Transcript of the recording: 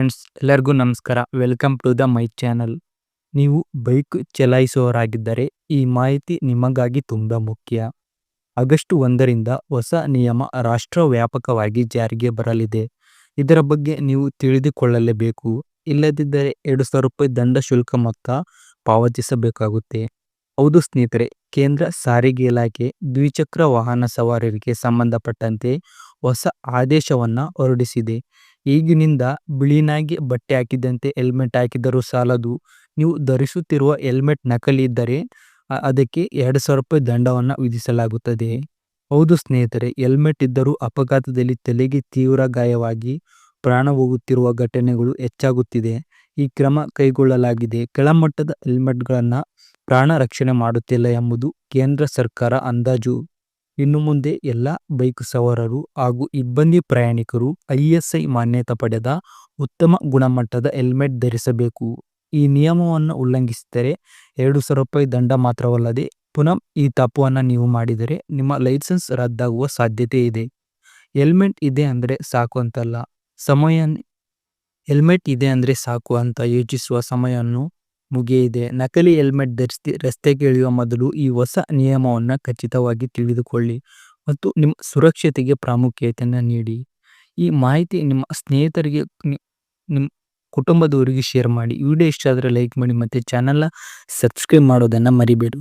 Friends ಎಲ್ಲರಿಗೂ ನಮಸ್ಕಾರ. Welcome to the my channel ನೀವು ಬೈಕ್ ಚಲಾಯಿಸುವವರಾಗಿದ್ದರೆ ಈ ಮಾಹಿತಿ ನಿಮಗಾಗಿ ತುಂಬ ಮುಖ್ಯ. ಆಗಸ್ಟ್ ಒಂದರಿಂದ ಹೊಸ ನಿಯಮ ರಾಷ್ಟ್ರ ವ್ಯಾಪಕವಾಗಿ ಜಾರಿಗೆ ಬರಲಿದೆ. ಇದರ ಬಗ್ಗೆ ನೀವು ತಿಳಿದುಕೊಳ್ಳಲೇಬೇಕು. ಇಲ್ಲದಿದ್ದರೆ ಎರಡು ಸಾವಿರ ರೂಪಾಯಿ ದಂಡ ಶುಲ್ಕ ಮೊತ್ತ ಪಾವತಿಸಬೇಕಾಗುತ್ತೆ. ಹೌದು ಸ್ನೇಹಿತರೆ, ಕೇಂದ್ರ ಸಾರಿಗೆ ಇಲಾಖೆ ದ್ವಿಚಕ್ರ ವಾಹನ ಸವಾರರಿಗೆ ಸಂಬಂಧಪಟ್ಟಂತೆ ಹೊಸ ಆದೇಶವನ್ನ ಹೊರಡಿಸಿದೆ. ಈಗಿನಿಂದ ಬಿಳಿನಾಗಿ ಬಟ್ಟೆ ಹಾಕಿದಂತೆ ಹೆಲ್ಮೆಟ್ ಹಾಕಿದರೂ ಸಾಲದು. ನೀವು ಧರಿಸುತ್ತಿರುವ ಹೆಲ್ಮೆಟ್ ನಕಲಿ ಇದ್ದರೆ ಅದಕ್ಕೆ ಎರಡು ಸಾವಿರ ರೂಪಾಯಿ ದಂಡವನ್ನು ವಿಧಿಸಲಾಗುತ್ತದೆ. ಹೌದು ಸ್ನೇಹಿತರೆ, ಹೆಲ್ಮೆಟ್ ಇದ್ದರೂ ಅಪಘಾತದಲ್ಲಿ ತಲೆಗೆ ತೀವ್ರ ಗಾಯವಾಗಿ ಪ್ರಾಣ ಹೋಗುತ್ತಿರುವ ಘಟನೆಗಳು ಹೆಚ್ಚಾಗುತ್ತಿದೆ. ಈ ಕ್ರಮ ಕೈಗೊಳ್ಳಲಾಗಿದೆ. ಕೆಳಮಟ್ಟದ ಹೆಲ್ಮೆಟ್ಗಳನ್ನು ಪ್ರಾಣ ರಕ್ಷಣೆ ಮಾಡುತ್ತಿಲ್ಲ ಎಂಬುದು ಕೇಂದ್ರ ಸರ್ಕಾರ ಅಂದಾಜು. ಇನ್ನು ಮುಂದೆ ಎಲ್ಲ ಬೈಕ್ ಸವಾರರು ಹಾಗೂ ಇಬ್ಬಂದಿ ಪ್ರಯಾಣಿಕರು ಐಎಸ್ಐ ಮಾನ್ಯತೆ ಪಡೆದ ಉತ್ತಮ ಗುಣಮಟ್ಟದ ಹೆಲ್ಮೆಟ್ ಧರಿಸಬೇಕು. ಈ ನಿಯಮವನ್ನು ಉಲ್ಲಂಘಿಸಿದರೆ ಎರಡು ಸಾವಿರ ರೂಪಾಯಿ ದಂಡ ಮಾತ್ರವಲ್ಲದೆ ಪುನಃ ಈ ತಪ್ಪುವನ್ನು ನೀವು ಮಾಡಿದರೆ ನಿಮ್ಮ ಲೈಸೆನ್ಸ್ ರದ್ದಾಗುವ ಸಾಧ್ಯತೆ ಇದೆ. ಹೆಲ್ಮೆಟ್ ಇದೆ ಅಂದರೆ ಸಾಕು ಅಂತಲ್ಲ. ಸಮಯ ಹೆಲ್ಮೆಟ್ ಇದೆ ಅಂದರೆ ಸಾಕು ಅಂತ ಯೋಚಿಸುವ ಸಮಯವನ್ನು ಮುಗಿಯಿದೆ ನಕಲಿ ಹೆಲ್ಮೆಟ್ ಧರಿಸಿ ರಸ್ತೆಗೆ ಇಳಿಯುವ ಮೊದಲು ಈ ಹೊಸ ನಿಯಮವನ್ನು ಖಚಿತವಾಗಿ ತಿಳಿದುಕೊಳ್ಳಿ ಮತ್ತು ನಿಮ್ಮ ಸುರಕ್ಷತೆಗೆ ಪ್ರಾಮುಖ್ಯತೆಯನ್ನು ನೀಡಿ. ಈ ಮಾಹಿತಿ ನಿಮ್ಮ ಸ್ನೇಹಿತರಿಗೆ ನಿಮ್ಮ ಕುಟುಂಬದವರಿಗೆ ಶೇರ್ ಮಾಡಿ. ವಿಡಿಯೋ ಇಷ್ಟ ಆದರೆ ಲೈಕ್ ಮಾಡಿ ಮತ್ತು ಚಾನಲ್ನ ಸಬ್ಸ್ಕ್ರೈಬ್ ಮಾಡೋದನ್ನು ಮರಿಬೇಡಿ.